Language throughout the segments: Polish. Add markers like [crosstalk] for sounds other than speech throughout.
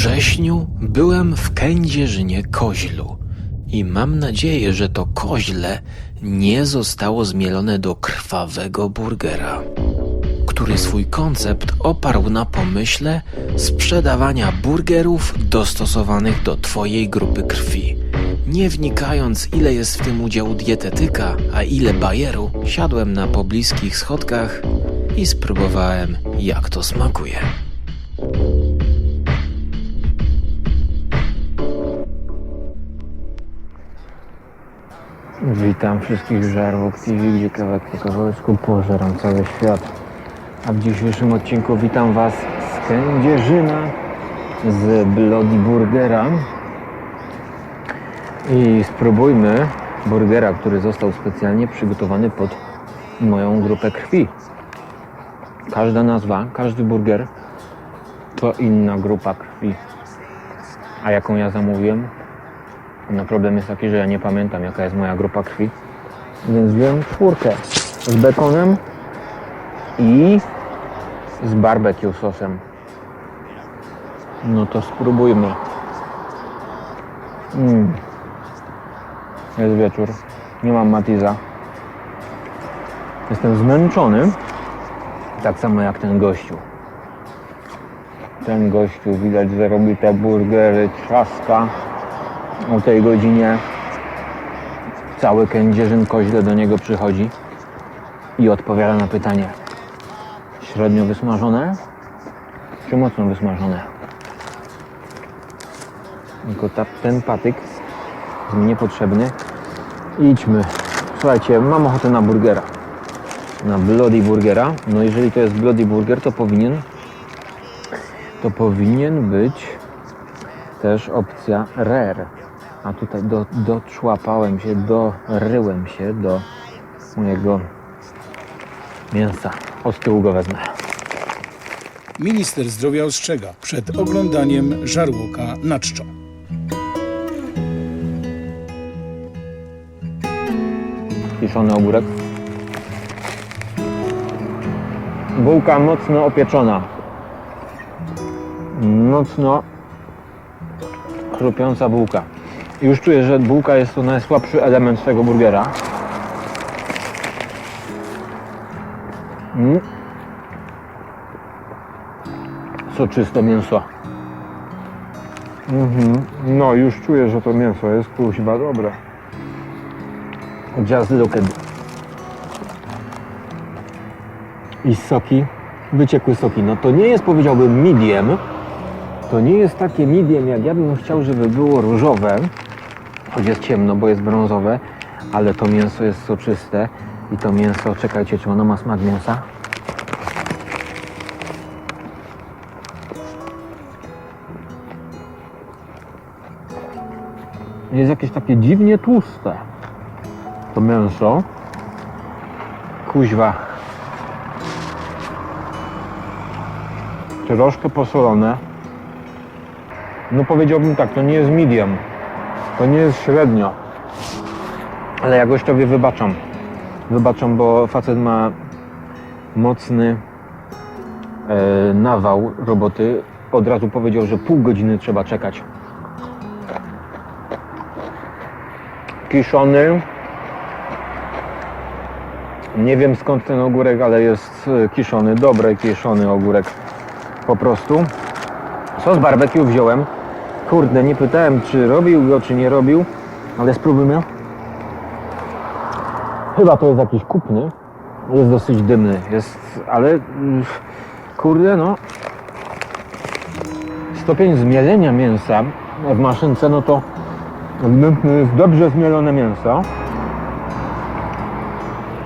wrześniu byłem w Kędzierzynie Koźlu i mam nadzieję, że to koźle nie zostało zmielone do krwawego burgera, który swój koncept oparł na pomyśle sprzedawania burgerów dostosowanych do Twojej grupy krwi. Nie wnikając, ile jest w tym udziału dietetyka, a ile bajeru, siadłem na pobliskich schodkach i spróbowałem, jak to smakuje. Witam wszystkich żarłok TV, gdzie kawałek po kawałeczku pożeram cały świat. A w dzisiejszym odcinku witam Was z Kędzierzyna, z Bloody Burgera. I spróbujmy burgera, który został specjalnie przygotowany pod moją grupę krwi. Każda nazwa, każdy burger to inna grupa krwi. A jaką ja zamówiłem? No problem jest taki, że ja nie pamiętam jaka jest moja grupa krwi. Więc wziąłem czwórkę z bekonem i z barbecue sosem. No to spróbujmy. Mm. Jest wieczór. Nie mam matiza. Jestem zmęczony. Tak samo jak ten gościu. Ten gościu widać, że robi te burgery, trzaska o tej godzinie cały kędzierzyn koźle do niego przychodzi i odpowiada na pytanie średnio wysmażone czy mocno wysmażone? Tylko ta, ten patyk jest mi niepotrzebny. Idźmy. Słuchajcie, mam ochotę na burgera. Na Bloody Burgera. No jeżeli to jest Bloody Burger, to powinien to powinien być też opcja rare. A tutaj do, doczłapałem się, doryłem się do mojego mięsa. O z tyłu go wezmę. Minister zdrowia ostrzega przed oglądaniem żarłoka na czczo. Kiszony ogórek. Bułka mocno opieczona. Mocno chrupiąca bułka. Już czuję, że bułka jest to najsłabszy element tego burgera. Mm. Soczyste mięso. Mhm. No, już czuję, że to mięso jest kuźba dobre. Just look at I soki, wyciekłe soki. No to nie jest powiedziałbym medium. To nie jest takie medium, jak ja bym chciał, żeby było różowe. Choć jest ciemno, bo jest brązowe, ale to mięso jest soczyste. I to mięso, czekajcie, czy ono ma smak mięsa? Jest jakieś takie dziwnie tłuste to mięso. Kuźwa. Troszkę posolone. No powiedziałbym tak, to nie jest medium. To nie jest średnio. Ale ja gościowi wybaczam. Wybaczam, bo facet ma mocny e, nawał roboty. Od razu powiedział, że pół godziny trzeba czekać. Kiszony, nie wiem skąd ten ogórek, ale jest e, kiszony, dobry kiszony ogórek. Po prostu. Sos barbecue wziąłem. Kurde, nie pytałem, czy robił go, czy nie robił, ale spróbujmy. Chyba to jest jakiś kupny. Jest dosyć dymny, jest, ale kurde, no. Stopień zmielenia mięsa w maszynce, no to jest dobrze zmielone mięso.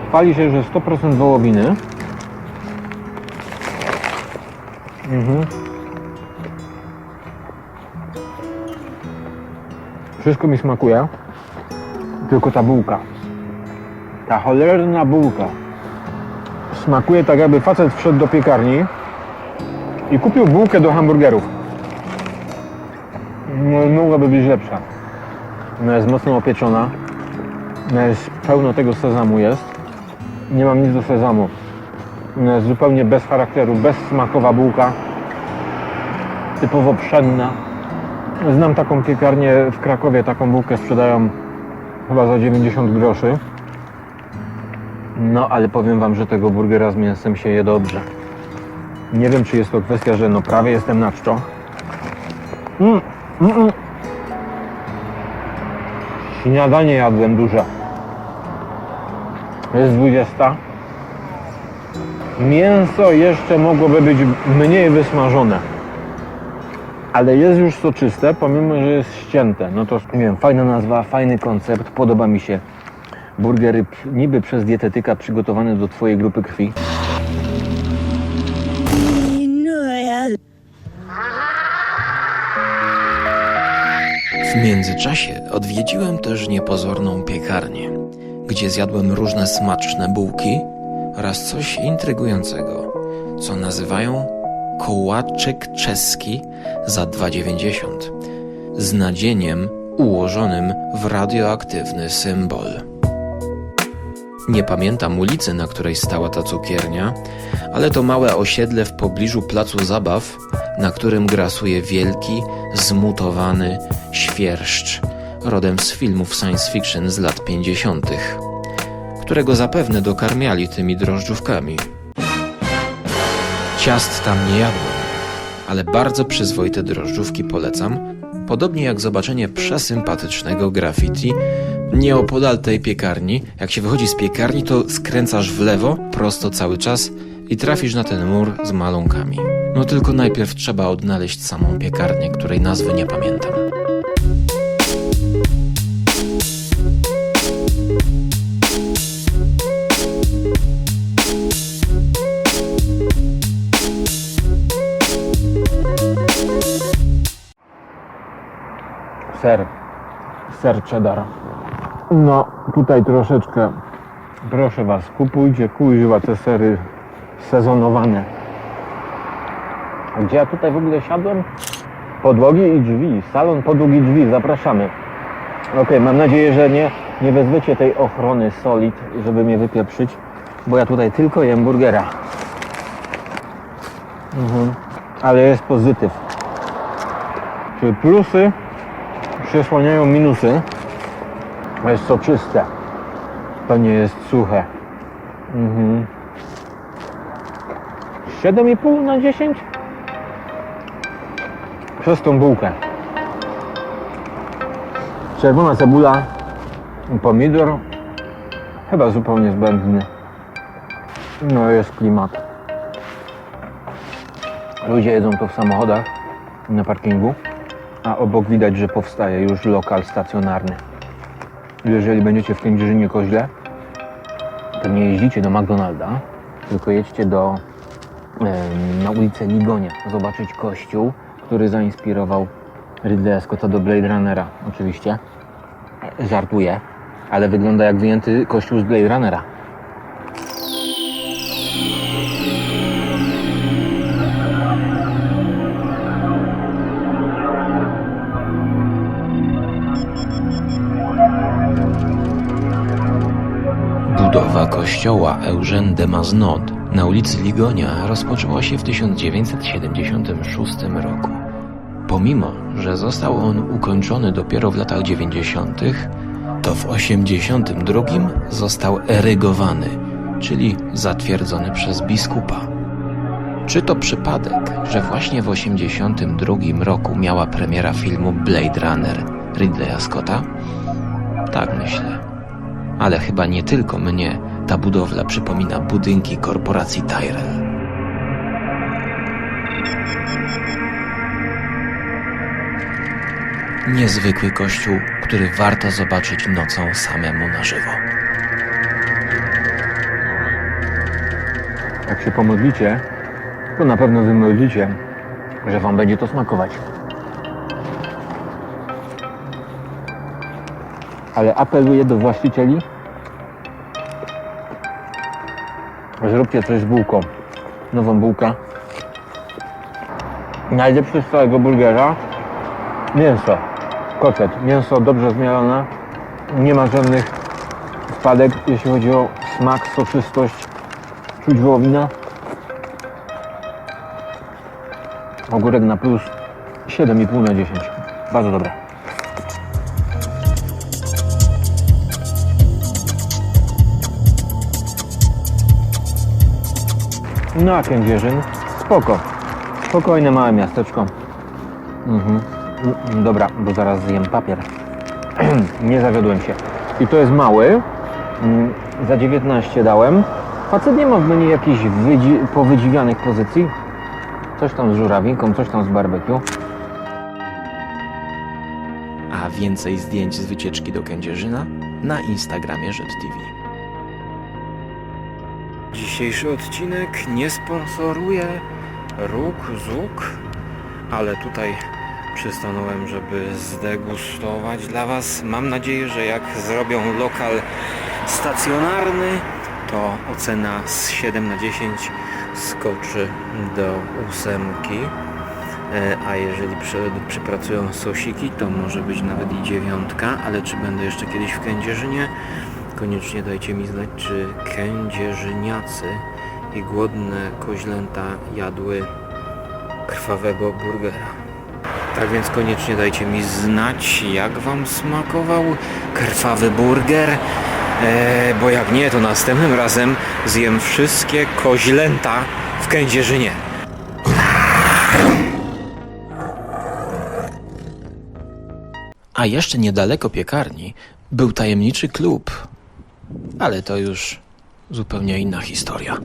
Chwali się, że 100% wołowiny. Mhm. Wszystko mi smakuje. Tylko ta bułka. Ta cholerna bułka. Smakuje tak jakby facet wszedł do piekarni i kupił bułkę do hamburgerów. No, mogłaby być lepsza. Ona jest mocno opieczona. Ona jest pełno tego sezamu jest. Nie mam nic do sezamu. Ona jest zupełnie bez charakteru, bezsmakowa bułka. Typowo pszenna. Znam taką piekarnię w Krakowie, taką bułkę sprzedają chyba za 90 groszy. No, ale powiem wam, że tego burgera z mięsem się je dobrze. Nie wiem, czy jest to kwestia, że no prawie jestem na czczo. Mm, mm, mm. Śniadanie jadłem duże. Jest 20. Mięso jeszcze mogłoby być mniej wysmażone. Ale jest już soczyste, pomimo, że jest ścięte. No to nie wiem, fajna nazwa, fajny koncept, podoba mi się. Burgery niby przez dietetyka przygotowane do twojej grupy krwi. W międzyczasie odwiedziłem też niepozorną piekarnię, gdzie zjadłem różne smaczne bułki oraz coś intrygującego, co nazywają kołaczyk czeski za 2,90 z nadzieniem ułożonym w radioaktywny symbol. Nie pamiętam ulicy, na której stała ta cukiernia, ale to małe osiedle w pobliżu placu zabaw, na którym grasuje wielki, zmutowany świerszcz, rodem z filmów science fiction z lat 50., którego zapewne dokarmiali tymi drożdżówkami. Ciast tam nie jadłem, ale bardzo przyzwoite drożdżówki polecam, podobnie jak zobaczenie przesympatycznego graffiti nieopodal tej piekarni. Jak się wychodzi z piekarni, to skręcasz w lewo, prosto cały czas i trafisz na ten mur z malunkami. No tylko najpierw trzeba odnaleźć samą piekarnię, której nazwy nie pamiętam. Ser. Ser cheddar. No, tutaj troszeczkę, proszę Was, kupujcie kuźwa te sery sezonowane. Gdzie ja tutaj w ogóle siadłem? Podłogi i drzwi. Salon podłogi drzwi. Zapraszamy. Okej, mam nadzieję, że nie, nie wezwiecie tej ochrony Solid, żeby mnie wypieprzyć, bo ja tutaj tylko jem burgera. Mhm. Ale jest pozytyw. Czyli plusy przesłaniają minusy. To jest soczyste. To nie jest suche. Mhm. 7,5 na 10? Przez tą bułkę. Czerwona cebula, pomidor, chyba zupełnie zbędny. No jest klimat. Ludzie jedzą to w samochodach na parkingu a obok widać, że powstaje już lokal stacjonarny. Jeżeli będziecie w Kędzierzynie Koźle, to nie jeździcie do McDonalda, tylko jedźcie do, na ulicę Ligonia, zobaczyć kościół, który zainspirował Ridleya Scotta do Blade Runnera, oczywiście. Żartuję, ale wygląda jak wyjęty kościół z Blade Runnera. Budowa kościoła Eugène de Maznod na ulicy Ligonia rozpoczęła się w 1976 roku. Pomimo, że został on ukończony dopiero w latach 90., to w 82 został erygowany, czyli zatwierdzony przez biskupa. Czy to przypadek, że właśnie w 82 roku miała premiera filmu Blade Runner Ridleya Scotta? Tak myślę. Ale chyba nie tylko mnie ta budowla przypomina budynki korporacji Tyrell. Niezwykły kościół, który warto zobaczyć nocą samemu na żywo. Jak się pomodlicie, to na pewno wymyślicie, że Wam będzie to smakować. Ale apeluję do właścicieli, zróbcie coś z bułką. Nową bułkę. Najlepsze z całego burgera mięso. Kotlet. Mięso dobrze zmielone. Nie ma żadnych wpadek, jeśli chodzi o smak, soczystość. Czuć wołowinę. Ogórek na plus 7,5 na 10. Bardzo dobre. No a Kędzierzyn? Spoko. Spokojne małe miasteczko. Mhm. Mm, Dobra, bo zaraz zjem papier. [clears throat] Nie zawiodłem się. I to jest mały. Mm, Za 19 dałem. Facet nie ma w menu jakichś wydzi- powydziwianych pozycji. Coś tam z żurawinką, coś tam z barbecue. A więcej zdjęć z wycieczki do Kędzierzyna na Instagramie Rzet TV. Dzisiejszy odcinek nie sponsoruje Róg Zuk, ale tutaj przystanąłem, żeby zdegustować dla Was. Mam nadzieję, że jak zrobią lokal stacjonarny, to ocena z 7 na 10 skoczy do ósemki. E, A jeżeli przy, przypracują sosiki, to może być nawet i dziewiątka, ale czy będę jeszcze kiedyś w Kędzierzynie? Koniecznie dajcie mi znać, czy kędzierzyniacy i głodne koźlęta jadły krwawego burgera. Tak więc koniecznie dajcie mi znać, jak Wam smakował krwawy burger. E, bo jak nie, to następnym razem zjem wszystkie koźlęta w Kędzierzynie. A jeszcze niedaleko piekarni był tajemniczy klub. Ale to już zupełnie inna historia.